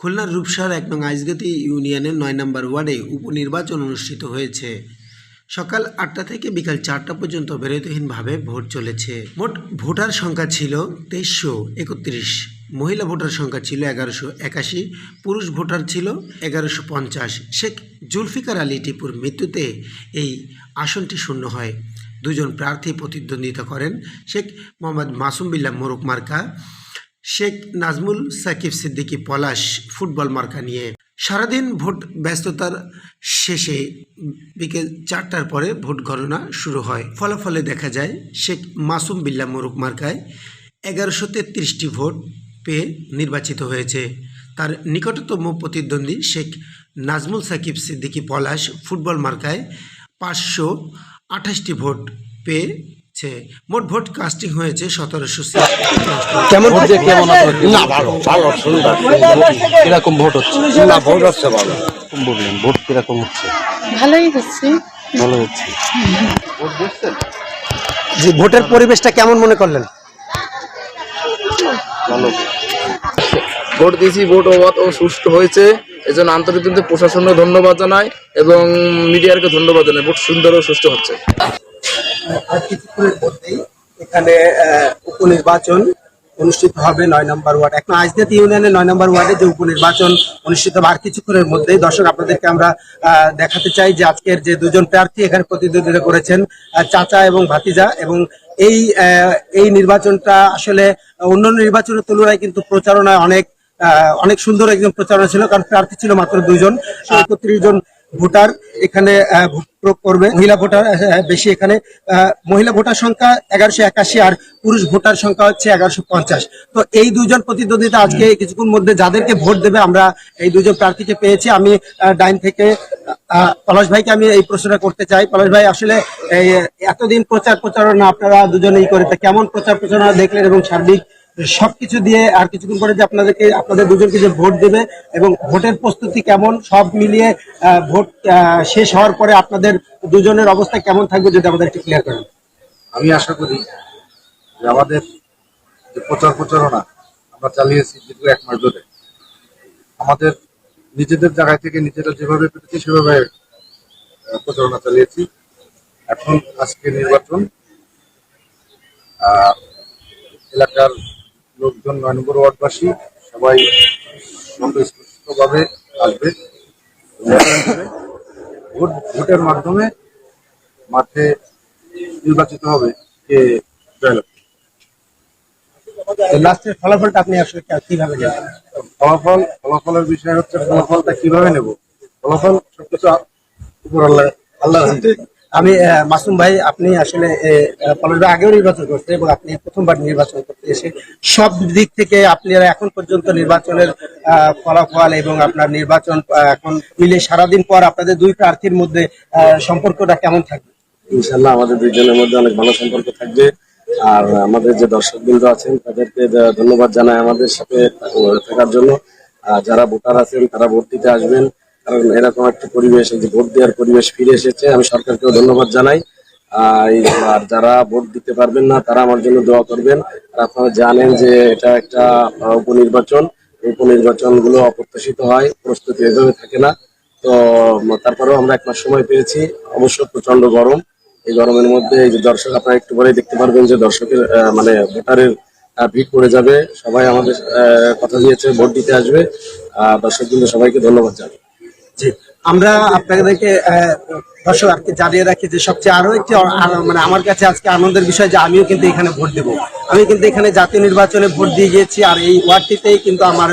খুলনার রূপসার এক নং আইসগাতি ইউনিয়নের নয় নম্বর ওয়ার্ডে উপনির্বাচন অনুষ্ঠিত হয়েছে। সকাল আটটা থেকে বিকাল চারটা পর্যন্ত বিরতিহীনভাবে ভোট চলেছে। মোট ভোটার সংখ্যা ছিল তেইশশো একত্রিশ, মহিলা ভোটার সংখ্যা ছিল এগারোশো একাশি, পুরুষ ভোটার ছিল এগারোশো পঞ্চাশ। শেখ জুলফিকার আলী টিপুর মৃত্যুতে এই আসনটি শূন্য হয়। দুজন প্রার্থী প্রতিদ্বন্দ্বিতা করেন। শেখ মোহাম্মদ মাসুম বিল্লা মোরক মার্কা, শেখ নাজমুল সাকিব সিদ্দিকী পলাশ ফুটবল মার্কা নিয়ে সারাদিন ভোট ব্যস্ততার শেষে বিকেল চারটার পরে ভোট গণনা শুরু হয়। ফলাফলে দেখা যায়, শেখ মাসুম বিল্লা মোরক মার্কায় এগারোশো তেত্রিশটি ভোট পেয়ে নির্বাচিত হয়েছে। তার নিকটতম প্রতিদ্বন্দ্বী শেখ নাজমুল সাকিব সিদ্দিকী পলাশ ফুটবল মার্কায় পাঁচশো আঠাশটি ভোট পেয়েছে। মোট ভোট কাস্টিং হয়েছে সতেরোশো কেমন ভোট কেমন না ভালো ভালো সুন্দর। কীরকম ভোট হচ্ছে? না ভোট হচ্ছে ভালো। বললেন ভোট কীরকম হচ্ছে? ভালোই হচ্ছে। ভালো হচ্ছে। যে ভোটের পরিবেশটা কেমন মনে করলেন? ভালো। ভোট দিয়েছি ভোট অবাধ ও সুষ্ঠু হয়েছে। এজন্য আন্তর্জাতিক প্রশাসনকে ধন্যবাদ জানাই এবং মিডিয়াকে ধন্যবাদ জানাই ভোট সুন্দর ও সুস্থ হচ্ছে। আর কিছুক্ষণের মধ্যেই এখানে উপনির্বাচন অনুষ্ঠিত হবে নয় নম্বর ওয়ার্ড। এখন আজদাত ইউনিয়নের নয় নম্বর ওয়ার্ডে যে উপনির্বাচন অনুষ্ঠিত হবে, আর কিছুক্ষণের মধ্যেই দর্শক আপনাদেরকে আমরা দেখাতে চাই যে আজকের যে দুজন প্রার্থী এখানে প্রতিদ্বন্দ্বিতা করেছেন চাচা এবং ভাতিজা এবং এই এই নির্বাচনটা আসলে অন্যান্য নির্বাচনের তুলনায় কিন্তু প্রচারণায় অনেক অনেক সুন্দর একজন প্রচারণা ছিল, কারণ প্রার্থী ছিল মাত্র দুইজন। একত্রিশ জন ভোটার এখানে প্রয়োগ করবে। মহিলা ভোটার বেশি এখানে। মহিলা ভোটার সংখ্যা এগারোশো একাশি আর পুরুষ ভোটার সংখ্যা হচ্ছে এগারোশো পঞ্চাশ। তো এই দুজন প্রতিদ্বন্দ্বিতা আজকে কিছুক্ষণ মধ্যে যাদেরকে ভোট দেবে আমরা এই দুজন প্রার্থীকে পেয়েছি। আমি ডাইন থেকে পলাশ ভাইকে আমি এই প্রশ্নটা করতে চাই। পলাশ ভাই, আসলে এতদিন প্রচার প্রচারণা আপনারা দুজনেই করে কেমন প্রচার প্রচারণা দেখলেন এবং সার্বিক সবকিছু দিয়ে আর কিছুক্ষণ পরে যে আপনাদেরকে, আপনাদের দুজনকে যে ভোট দেবে এবং ভোটের প্রস্তুতি কেমন, সব মিলিয়ে ভোট শেষ হওয়ার পরে আপনাদের দুজনের অবস্থা কেমন থাকবে যদি আমাদের একটু ক্লিয়ার করেন? আমি আশা করি যে আমাদের যে প্রচার প্রচারণা আমরা চালিয়েছি দীর্ঘ এক মাস ধরে, আমাদের নিজেদের জায়গা থেকে নিজেরা যেভাবে পেরেছি সেভাবে প্রচারণা চালিয়েছি। এখন আজকে নির্বাচন এলাকার লোকজন নয় নম্বর ওয়ার্ডবাসী সবাই স্বতঃস্ফূর্তভাবে আসবে। ভোট ভোটের মাধ্যমে মাঠে নির্বাচিত হবে কে জয়লাভ। লাস্টের ফলাফলটা আপনি আসলে কীভাবে জানেন ফলাফল ফলাফলের বিষয় হচ্ছে ফলাফলটা কীভাবে নেব? ফলাফল সবকিছু উপর আল্লাহ আল্লাহর হাতে। আমি মাসুম ভাই, আপনি আসলে পলাশ আগেও নির্বাচন করছেন এবং আপনি প্রথমবার নির্বাচন করতে এসে সব দিক থেকে আপনারা এখন পর্যন্ত নির্বাচনের ফলাফল এবং আপনার নির্বাচন এখন মিলে সারাদিন পর আপনাদের দুই প্রার্থীর মধ্যে সম্পর্কটা কেমন থাকবে? ইনশাল্লাহ আমাদের দুইজনের মধ্যে অনেক ভালো সম্পর্ক থাকবে। আর আমাদের যে দর্শক বৃন্দ আছেন, তাদেরকে ধন্যবাদ জানাই আমাদের সাথে থাকার জন্য। যারা ভোটার আছেন, তারা ভোট দিতে আসবেন। কারণ এরকম একটা পরিবেশ যে ভোট দেওয়ার পরিবেশ ফিরে এসেছে। আমি সরকারকেও ধন্যবাদ জানাই। আর যারা ভোট দিতে পারবেন না, তারা আমার জন্য দোয়া করবেন। আর আপনারা জানেন যে, এটা একটা উপনির্বাচন। উপনির্বাচনগুলো অপ্রত্যাশিত হয়, প্রস্তুতি এভাবে থাকে না। তো তারপরেও আমরা এক মাস সময় পেয়েছি। অবশ্য প্রচণ্ড গরম। এই গরমের মধ্যে এই যে দর্শক, আপনারা একটু পরে দেখতে পারবেন যে দর্শকের মানে ভোটারের ভিড় পড়ে যাবে। সবাই আমাদের কথা দিয়েছে, ভোট দিতে আসবে। আর দর্শক কিন্তু সবাইকে ধন্যবাদ জানাই। জি। আমরা আপনাদেরকে দর্শক জানিয়ে রাখি যে সবচেয়ে আরও একটি মানে আমার কাছে আজকে আনন্দের বিষয় যে আমিও কিন্তু এখানে ভোট দেব। আমি কিন্তু এখানে জাতীয় নির্বাচনে ভোট দিয়ে গিয়েছি আর এই ওয়ার্ডটিতেই কিন্তু আমার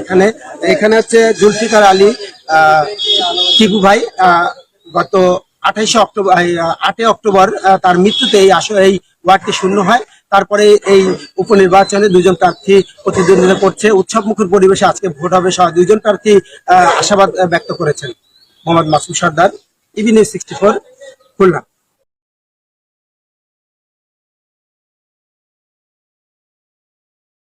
এখানে এখানে হচ্ছে জুলফিকার আলী টিপু ভাই গত আঠাইশে অক্টোবর আটই অক্টোবর তার মৃত্যুতে এই আসলে এই ওয়ার্ডটি শূন্য হয়। তারপরে এই উপনির্বাচনে দুজন প্রার্থী প্রতিদ্বন্দ্বিতা করছে। উৎসব মুখর পরিবেশে আজকে ভোট হবে সহ দুইজন প্রার্থী আশাবাদ ব্যক্ত করেছেন। Mohammad Masum Sardar news sixty four, Khulna.